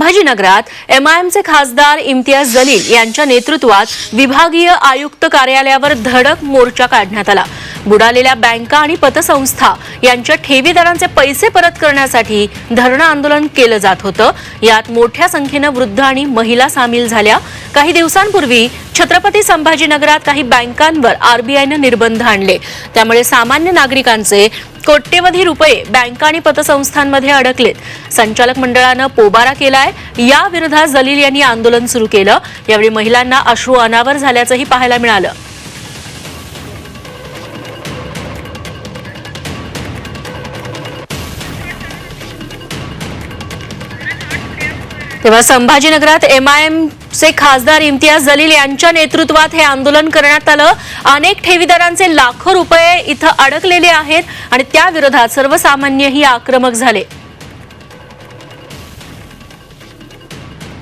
संभाजीनगरात एमआयएमचे खासदार इम्तियाज जलील यांच्या नेतृत्वात विभागीय आयुक्त कार्यालयावर धडक मोर्चा काढण्यात आला. बुडालेल्या बँका आणि पतसंस्था यांच्या ठेवीदारांचे पैसे परत करण्यासाठी धरणं आंदोलन केलं जात होतं. यात मोठ्या संख्येनं वृद्ध आणि महिला सामील झाल्या. काही दिवसांपूर्वी छत्रपती संभाजीनगरात काही बँकांवर आरबीआयनं निर्बंध आणले. त्यामुळे सामान्य नागरिकांचे कोट्यवधी रुपये बँका आणि पतसंस्थांमध्ये अडकलेत. संचालक मंडळानं पोबारा केलाय. या विरोधात जलील यांनी आंदोलन सुरू केलं. यावेळी महिलांना अश्रू अनावर झाल्याचंही पाहायला मिळालं. तेव्हा संभाजीनगरात एमआयएम चे खासदार इम्तियाज जलील यांच्या नेतृत्वात हे आंदोलन करण्यात आलं. अनेक ठेवीदारांचे लाखो रुपये इथं अडकलेले आहेत आणि त्या विरोधात सर्वसामान्यही आक्रमक झाले.